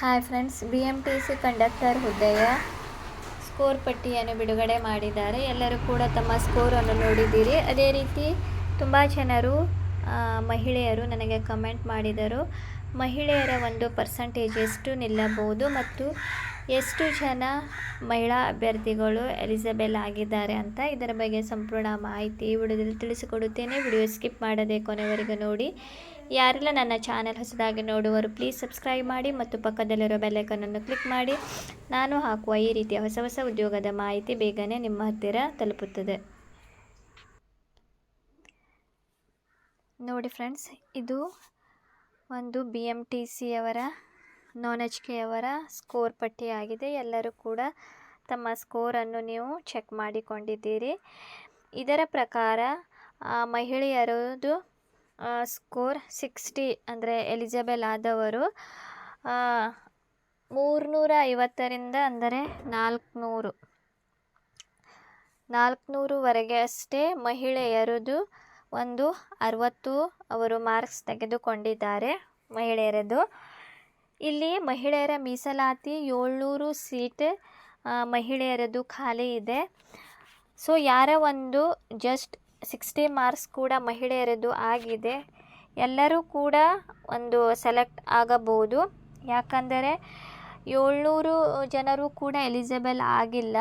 Hi friends B M T C conductor ಹುದ್ದೆಯ score ಪಟ್ಟಿಯನ್ನು ಬಿಡುಗಡೆ ಮಾಡಿದ್ದಾರೆ. ಎಲ್ಲರೂ ಕೂಡ ತಮ್ಮ ಸ್ಕೋರನ್ನು ನೋಡಿದ್ದೀರಿ. ಅದೇ ರೀತಿ ತುಂಬ ಜನರು ಮಹಿಳೆಯರು ನನಗೆ ಕಮೆಂಟ್ ಮಾಡಿದರು. ಮಹಿಳೆಯರ ಒಂದು ಪರ್ಸಂಟೇಜ್ ಎಷ್ಟು ನಿಲ್ಲಬಹುದು ಮತ್ತು ಎಷ್ಟು ಜನ ಮಹಿಳಾ ಅಭ್ಯರ್ಥಿಗಳು ಎಲಿಜಿಬಲ್ ಆಗಿದ್ದಾರೆ ಅಂತ ಇದರ ಬಗ್ಗೆ ಸಂಪೂರ್ಣ ಮಾಹಿತಿ ಈ ವಿಡಿಯೋದಲ್ಲಿ ತಿಳಿಸಿಕೊಡುತ್ತೇನೆ. ವಿಡಿಯೋ ಸ್ಕಿಪ್ ಮಾಡದೆ ಕೊನೆವರೆಗೂ ನೋಡಿ. ಯಾರೆಲ್ಲ ನನ್ನ ಚಾನೆಲ್ ಹೊಸದಾಗಿ ನೋಡುವರು ಪ್ಲೀಸ್ ಸಬ್ಸ್ಕ್ರೈಬ್ ಮಾಡಿ ಮತ್ತು ಪಕ್ಕದಲ್ಲಿರೋ ಬೆಲ್ಲೈಕನನ್ನು ಕ್ಲಿಕ್ ಮಾಡಿ. ನಾನು ಹಾಕುವ ಈ ರೀತಿಯ ಹೊಸ ಹೊಸ ಉದ್ಯೋಗದ ಮಾಹಿತಿ ಬೇಗನೆ ನಿಮ್ಮ ಹತ್ತಿರ ತಲುಪುತ್ತದೆ. ನೋಡಿ ಫ್ರೆಂಡ್ಸ್ ಇದು ಒಂದು ಬಿ ಎಂ ಟಿ ಸಿಯವರ ನಾನ್ ಎಚ್ ಕೆ ಅವರ ಸ್ಕೋರ್ ಪಟ್ಟಿಯಾಗಿದೆ. ಎಲ್ಲರೂ ಕೂಡ ತಮ್ಮ ಸ್ಕೋರನ್ನು ನೀವು ಚೆಕ್ ಮಾಡಿಕೊಂಡಿದ್ದೀರಿ. ಇದರ ಪ್ರಕಾರ ಮಹಿಳೆಯರದು ಸ್ಕೋರ್ ಸಿಕ್ಸ್ಟಿ ಅಂದರೆ ಎಲಿಜಿಬಲ್ ಆದವರು ಮೂರ್ನೂರ ಐವತ್ತರಿಂದ ಅಂದರೆ ನಾಲ್ಕುನೂರು. ನಾಲ್ಕುನೂರುವರೆಗೆ ಅಷ್ಟೇ ಮಹಿಳೆಯರದು ಒಂದು ಅರವತ್ತು ಅವರು ಮಾರ್ಕ್ಸ್ ತೆಗೆದುಕೊಂಡಿದ್ದಾರೆ ಮಹಿಳೆಯರದು. ಇಲ್ಲಿ ಮಹಿಳೆಯರ ಮೀಸಲಾತಿ ಏಳ್ನೂರು ಸೀಟ್ ಮಹಿಳೆಯರದು ಖಾಲಿ ಇದೆ. ಸೊ, ಯಾರ ಒಂದು ಜಸ್ಟ್ ಸಿಕ್ಸ್ಟಿ ಮಾರ್ಕ್ಸ್ ಕೂಡ ಮಹಿಳೆಯರದು ಆಗಿದೆ. ಎಲ್ಲರೂ ಕೂಡ ಒಂದು ಸೆಲೆಕ್ಟ್ ಆಗಬಹುದು. ಯಾಕಂದರೆ ಏಳ್ನೂರು ಜನರು ಕೂಡ ಎಲಿಜಿಬಲ್ ಆಗಿಲ್ಲ.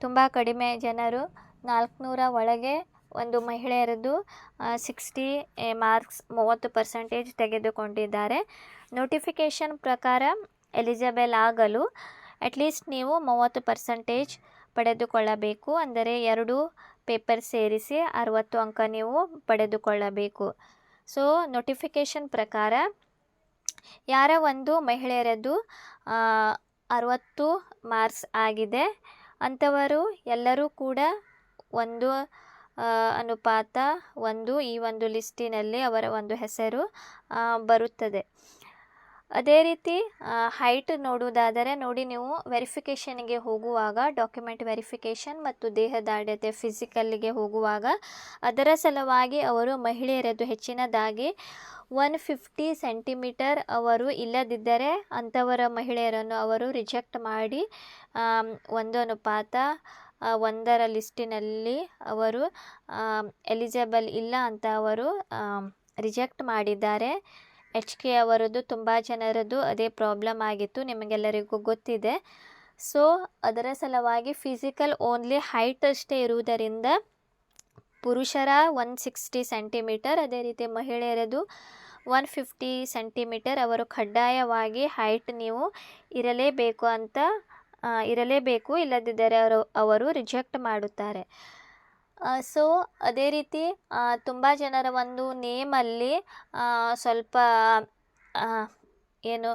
ತುಂಬ ಕಡಿಮೆ ಜನರು, ನಾಲ್ಕುನೂರ ಒಳಗೆ ಒಂದು ಮಹಿಳೆಯರದ್ದು ಸಿಕ್ಸ್ಟಿ ಮಾರ್ಕ್ಸ್ ಮೂವತ್ತು ಪರ್ಸೆಂಟೇಜ್ ತೆಗೆದುಕೊಂಡಿದ್ದಾರೆ. ನೋಟಿಫಿಕೇಷನ್ ಪ್ರಕಾರ ಎಲಿಜಿಬಲ್ ಆಗಲು ಅಟ್ಲೀಸ್ಟ್ ನೀವು ಮೂವತ್ತು ಪರ್ಸೆಂಟೇಜ್ ಪಡೆದುಕೊಳ್ಳಬೇಕು. ಅಂದರೆ ಎರಡು ಪೇಪರ್ ಸೇರಿಸಿ ಅರವತ್ತು ಅಂಕ ನೀವು ಪಡೆದುಕೊಳ್ಳಬೇಕು. ಸೊ ನೋಟಿಫಿಕೇಷನ್ ಪ್ರಕಾರ ಯಾರ ಒಂದು ಮಹಿಳೆಯರದ್ದು ಅರುವತ್ತು ಮಾರ್ಕ್ಸ್ ಆಗಿದೆ. ಅಂಥವರು ಎಲ್ಲರೂ ಕೂಡ ಒಂದು ಅನುಪಾತ ಒಂದು ಈ ಒಂದು ಲಿಸ್ಟಿನಲ್ಲಿ ಅವರ ಒಂದು ಹೆಸರು ಬರುತ್ತದೆ. ಅದೇ ರೀತಿ ಹೈಟ್ ನೋಡುವುದಾದರೆ ನೋಡಿ ನೀವು ವೆರಿಫಿಕೇಷನ್ಗೆ ಹೋಗುವಾಗ ಡಾಕ್ಯುಮೆಂಟ್ ವೆರಿಫಿಕೇಷನ್ ಮತ್ತು ದೇಹದಾಢ್ಯತೆ ಫಿಸಿಕಲ್ಗೆ ಹೋಗುವಾಗ ಅದರ ಸಲುವಾಗಿ ಅವರು ಮಹಿಳೆಯರದ್ದು ಹೆಚ್ಚಿನದಾಗಿ ಒನ್ ಫಿಫ್ಟಿ ಸೆಂಟಿಮೀಟರ್ ಅವರು ಇಲ್ಲದಿದ್ದರೆ ಅಂಥವರ ಮಹಿಳೆಯರನ್ನು ಅವರು ರಿಜೆಕ್ಟ್ ಮಾಡಿ ಒಂದು ಅನುಪಾತ ಒಂದರ ಲಿಸ್ಟಿನಲ್ಲಿ ಅವರು ಎಲಿಜಿಬಲ್ ಇಲ್ಲ ಅಂತ ಅವರು ರಿಜೆಕ್ಟ್ ಮಾಡಿದ್ದಾರೆ. ಎಚ್ ಕೆ ಅವರದ್ದು ತುಂಬ ಜನರದ್ದು ಅದೇ ಪ್ರಾಬ್ಲಮ್ ಆಗಿತ್ತು, ನಿಮಗೆಲ್ಲರಿಗೂ ಗೊತ್ತಿದೆ. ಸೊ, ಅದರ ಸಲುವಾಗಿ ಫಿಸಿಕಲ್ ಓನ್ಲಿ ಹೈಟ್ ಅಷ್ಟೇ ಇರುವುದರಿಂದ ಪುರುಷರ ಒನ್ ಸಿಕ್ಸ್ಟಿ ಸೆಂಟಿಮೀಟರ್, ಅದೇ ರೀತಿ ಮಹಿಳೆಯರದು ಒನ್ ಫಿಫ್ಟಿ ಸೆಂಟಿಮೀಟರ್. ಅವರು ಕಡ್ಡಾಯವಾಗಿ ಹೈಟ್ ನೀವು ಇರಲೇಬೇಕು ಅಂತ ಇರಲೇಬೇಕು, ಇಲ್ಲದಿದ್ದರೆ ಅವರು ಅವರು ರಿಜೆಕ್ಟ್ ಮಾಡುತ್ತಾರೆ. ಸೊ ಅದೇ ರೀತಿ ತುಂಬ ಜನರ ಒಂದು ನೇಮಲ್ಲಿ ಸ್ವಲ್ಪ ಏನು,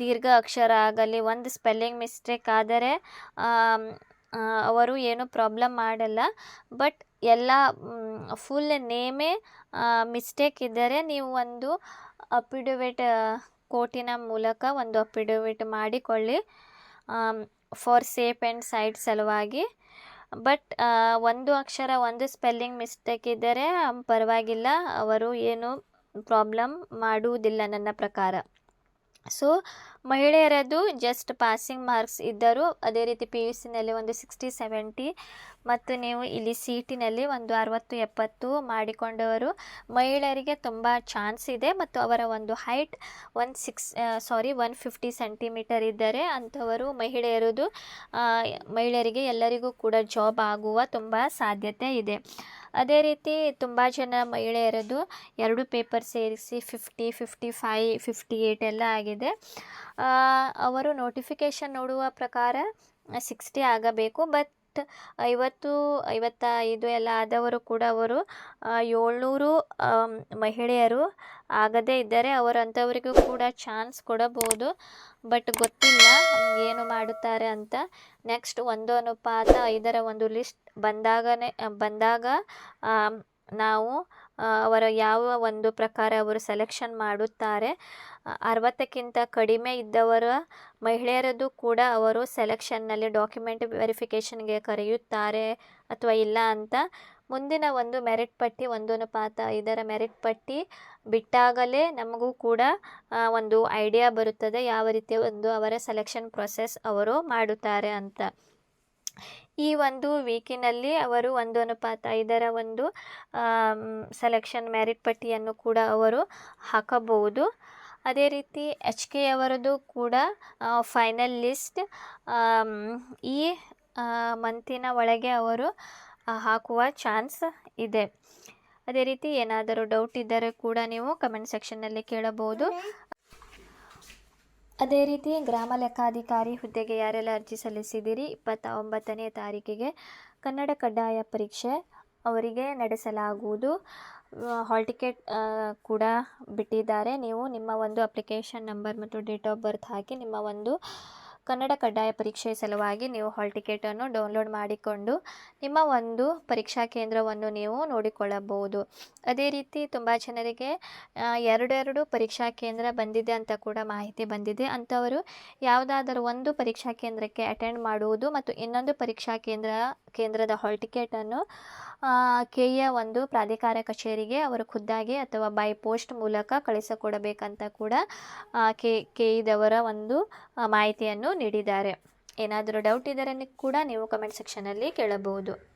ದೀರ್ಘ ಅಕ್ಷರ ಆಗಲಿ, ಒಂದು ಸ್ಪೆಲ್ಲಿಂಗ್ ಮಿಸ್ಟೇಕ್ ಆದರೆ ಅವರು ಏನು ಪ್ರಾಬ್ಲಮ್ ಮಾಡಲ್ಲ. ಬಟ್ ಎಲ್ಲ ಫುಲ್ ನೇಮೇ ಮಿಸ್ಟೇಕ್ ಇದ್ದರೆ ನೀವು ಒಂದು ಅಫಿಡವಿಟ್ ಕೋರ್ಟಿನ ಮೂಲಕ ಒಂದು ಅಫಿಡವಿಟ್ ಮಾಡಿಕೊಳ್ಳಿ. ಫಾರ್ ಸೇಫ್ ಆ್ಯಂಡ್ ಸೈಡ್ ಸಲುವಾಗಿ. ಬಟ್ ಒಂದು ಅಕ್ಷರ, ಒಂದು ಸ್ಪೆಲ್ಲಿಂಗ್ ಮಿಸ್ಟೇಕ್ ಇದ್ದರೆ, ಪರವಾಗಿಲ್ಲ. ಅವರು ಏನು ಪ್ರಾಬ್ಲಮ್ ಮಾಡುವುದಿಲ್ಲ ನನ್ನ ಪ್ರಕಾರ. ಸೊ ಮಹಿಳೆಯರದ್ದು ಜಸ್ಟ್ ಪಾಸಿಂಗ್ ಮಾರ್ಕ್ಸ್ ಇದ್ದರೂ ಅದೇ ರೀತಿ ಪಿ ಯು ಸಿನಲ್ಲಿ ಒಂದು ಸಿಕ್ಸ್ಟಿ ಸೆವೆಂಟಿ ಮತ್ತು ನೀವು ಇಲ್ಲಿ ಸೀಟಿನಲ್ಲಿ ಒಂದು ಅರವತ್ತು, ಎಪ್ಪತ್ತು ಮಾಡಿಕೊಂಡವರು ಮಹಿಳೆಯರಿಗೆ ತುಂಬ ಚಾನ್ಸ್ ಇದೆ ಮತ್ತು ಅವರ ಒಂದು height one six sorry one fifty centimeter ಇದ್ದರೆ ಅಂಥವರು ಮಹಿಳೆಯರದು ಮಹಿಳೆಯರಿಗೆ ಎಲ್ಲರಿಗೂ ಕೂಡ ಜಾಬ್ ಆಗುವ ತುಂಬ ಸಾಧ್ಯತೆ ಇದೆ. ಅದೇ ರೀತಿ ತುಂಬ ಜನ ಮಹಿಳೆಯರದು ಎರಡು ಪೇಪರ್ ಸೇರಿಸಿ fifty fifty five fifty eight ಎಲ್ಲ ಆಗಿದೆ. ಅವರು ನೋಟಿಫಿಕೇಷನ್ ನೋಡುವ ಪ್ರಕಾರ ಸಿಕ್ಸ್ಟಿ ಆಗಬೇಕು. ಬಟ್ ಐವತ್ತು, ಐವತ್ತೈದು ಎಲ್ಲ ಆದವರು ಕೂಡ ಅವರು ಏಳ್ನೂರು ಮಹಿಳೆಯರು ಆಗದೇ ಇದ್ದರೆ ಅವರು ಅಂಥವರಿಗೂ ಕೂಡ ಚಾನ್ಸ್ ಕೊಡಬಹುದು ಬಟ್ ಗೊತ್ತಿಲ್ಲ ಏನು ಮಾಡುತ್ತಾರೆ ಅಂತ. ನೆಕ್ಸ್ಟ್ ಒಂದು ಅನುಪಾತ ಐದರ ಒಂದು ಲಿಸ್ಟ್ ಬಂದಾಗನೇ, ಬಂದಾಗ ನಾವು ಅವರ ಯಾವ ಒಂದು ಪ್ರಕಾರ ಅವರು ಸೆಲೆಕ್ಷನ್ ಮಾಡುತ್ತಾರೆ ಅರವತ್ತಕ್ಕಿಂತ ಕಡಿಮೆ ಇದ್ದವರ ಮಹಿಳೆಯರದ್ದು ಕೂಡ ಅವರು ಸೆಲೆಕ್ಷನ್ನಲ್ಲಿ ಡಾಕ್ಯುಮೆಂಟ್ ವೆರಿಫಿಕೇಷನ್ಗೆ ಕರೆಯುತ್ತಾರೆ ಅಥವಾ ಇಲ್ಲ ಅಂತ. ಮುಂದಿನ ಒಂದು ಮೆರಿಟ್ ಪಟ್ಟಿ, ಒಂದು ಅನುಪಾತ, ಇದರ ಮೆರಿಟ್ ಪಟ್ಟಿ ಬಿಟ್ಟಾಗಲೇ ನಮಗೂ ಕೂಡ ಒಂದು ಐಡಿಯಾ ಬರುತ್ತದೆ ಯಾವ ರೀತಿಯ ಒಂದು ಅವರ ಸೆಲೆಕ್ಷನ್ ಪ್ರೊಸೆಸ್ ಅವರು ಮಾಡುತ್ತಾರೆ ಅಂತ. ಈ ಒಂದು ವೀಕಿನಲ್ಲಿ ಅವರು ಒಂದು ಅನುಪಾತ ಇದರ ಒಂದು ಸೆಲೆಕ್ಷನ್ ಮ್ಯಾರಿಟ್ ಪಟ್ಟಿಯನ್ನು ಕೂಡ ಅವರು ಹಾಕಬಹುದು. ಅದೇ ರೀತಿ ಎಚ್ ಕೆ ಅವರದ್ದು ಕೂಡ ಫೈನಲ್ ಲಿಸ್ಟ್ ಈ ಮಂತಿನ ಒಳಗೆ ಅವರು ಹಾಕುವ ಚಾನ್ಸ್ ಇದೆ. ಅದೇ ರೀತಿ ಏನಾದರೂ ಡೌಟ್ ಇದ್ದರೆ ಕೂಡ ನೀವು ಕಮೆಂಟ್ ಸೆಕ್ಷನ್ನಲ್ಲಿ ಕೇಳಬಹುದು. ಅದೇ ರೀತಿ ಗ್ರಾಮ ಲೆಕ್ಕಾಧಿಕಾರಿ ಹುದ್ದೆಗೆ ಯಾರೆಲ್ಲ ಅರ್ಜಿ ಸಲ್ಲಿಸಿದ್ದೀರಿ? ಇಪ್ಪತ್ತ ಒಂಬತ್ತನೇ ತಾರೀಕಿಗೆ ಕನ್ನಡ ಕಡ್ಡಾಯ ಪರೀಕ್ಷೆ ಅವರಿಗೆ ನಡೆಸಲಾಗುವುದು. ಹಾಲ್ ಟಿಕೆಟ್ ಕೂಡ ಬಿಟ್ಟಿದ್ದಾರೆ. ನೀವು ನಿಮ್ಮ ಒಂದು ಅಪ್ಲಿಕೇಶನ್ ನಂಬರ್ ಮತ್ತು ಡೇಟ್ ಆಫ್ ಬರ್ತ್ ಹಾಕಿ ನಿಮ್ಮ ಒಂದು ಕನ್ನಡ ಕಡ್ಡಾಯ ಪರೀಕ್ಷೆ ಸಲುವಾಗಿ ನೀವು ಹಾಲ್ ಟಿಕೆಟನ್ನು ಡೌನ್ಲೋಡ್ ಮಾಡಿಕೊಂಡು ನಿಮ್ಮ ಒಂದು ಪರೀಕ್ಷಾ ಕೇಂದ್ರವನ್ನು ನೀವು ನೋಡಿಕೊಳ್ಳಬಹುದು. ಅದೇ ರೀತಿ ತುಂಬ ಜನರಿಗೆ ಎರಡೆರಡು ಪರೀಕ್ಷಾ ಕೇಂದ್ರ ಬಂದಿದೆ ಅಂತ ಕೂಡ ಮಾಹಿತಿ ಬಂದಿದೆ. ಅಂಥವರು ಯಾವುದಾದರೂ ಒಂದು ಪರೀಕ್ಷಾ ಕೇಂದ್ರಕ್ಕೆ ಅಟೆಂಡ್ ಮಾಡುವುದು ಮತ್ತು ಇನ್ನೊಂದು ಪರೀಕ್ಷಾ ಕೇಂದ್ರ, ಕೇಂದ್ರದ ಹಾಲ್ ಟಿಕೆಟನ್ನು ಕೆ ಎ ಒಂದು ಪ್ರಾಧಿಕಾರ ಕಚೇರಿಗೆ ಅವರು ಖುದ್ದಾಗಿ ಅಥವಾ ಬೈ ಪೋಸ್ಟ್ ಮೂಲಕ ಕಳಿಸಿಕೊಡಬೇಕಂತ ಕೂಡ ಕೆ ಕೆ ಇದವರ ಒಂದು ಮಾಹಿತಿಯನ್ನು ನೀಡಿದ್ದಾರೆ. ಏನಾದರೂ ಡೌಟ್ ಇದ್ದರೆ ಕೂಡ ನೀವು ಕಮೆಂಟ್ ಸೆಕ್ಷನಲ್ಲಿ ಕೇಳಬಹುದು.